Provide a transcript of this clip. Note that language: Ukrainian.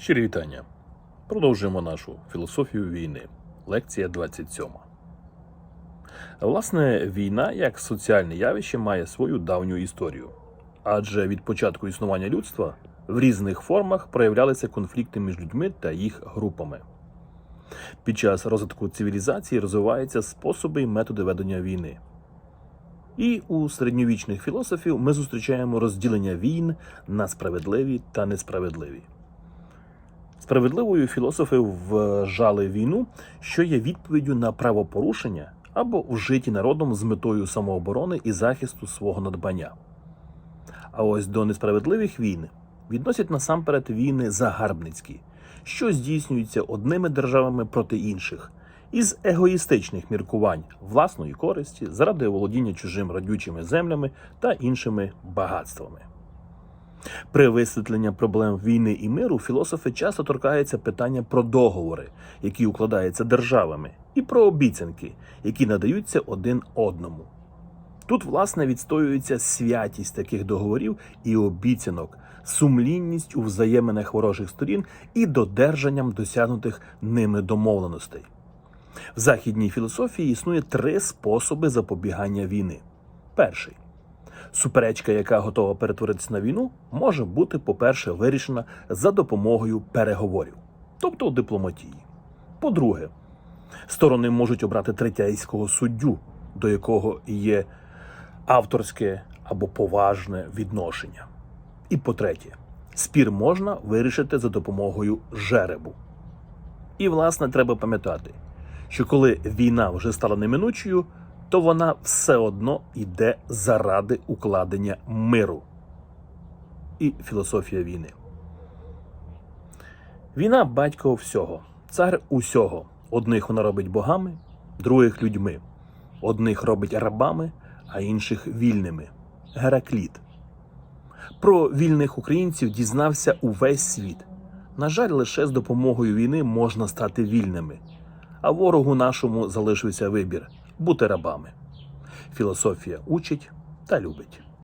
Щирі вітання. Продовжуємо нашу філософію війни. Лекція 27. Власне, війна як соціальне явище має свою давню історію. Адже від початку існування людства в різних формах проявлялися конфлікти між людьми та їх групами. Під час розвитку цивілізації розвиваються способи і методи ведення війни. І у середньовічних філософів ми зустрічаємо розділення війн на справедливі та несправедливі. Справедливою філософи вважали війну, що є відповіддю на правопорушення або вжиті народом з метою самооборони і захисту свого надбання. А ось до несправедливих війн відносять насамперед війни загарбницькі, що здійснюються одними державами проти інших, із егоїстичних міркувань власної користі заради володіння чужим радючими землями та іншими багатствами. При висвітленні проблем війни і миру філософи часто торкаються питання про договори, які укладаються державами, і про обіцянки, які надаються один одному. Тут, власне, відстоюється святість таких договорів і обіцянок, сумлінність у взаєминах ворожих сторін і додержанням досягнутих ними домовленостей. В західній філософії існує три способи запобігання війни. Перший суперечка, яка готова перетворитися на війну, може бути, по-перше, вирішена за допомогою переговорів, тобто дипломатії. По-друге, сторони можуть обрати третейського суддю, до якого є авторське або поважне відношення. І по-третє, спір можна вирішити за допомогою жеребу. І, власне, треба пам'ятати, що коли війна вже стала неминучою, то вона все одно йде заради укладення миру і філософія війни. Війна батько всього, цар усього. Одних вона робить богами, других людьми. Одних робить рабами, а інших вільними. Геракліт. Про вільних українців дізнався увесь світ. На жаль, лише з допомогою війни можна стати вільними, а ворогу нашому залишився вибір бути рабами. Філософія учить та любить.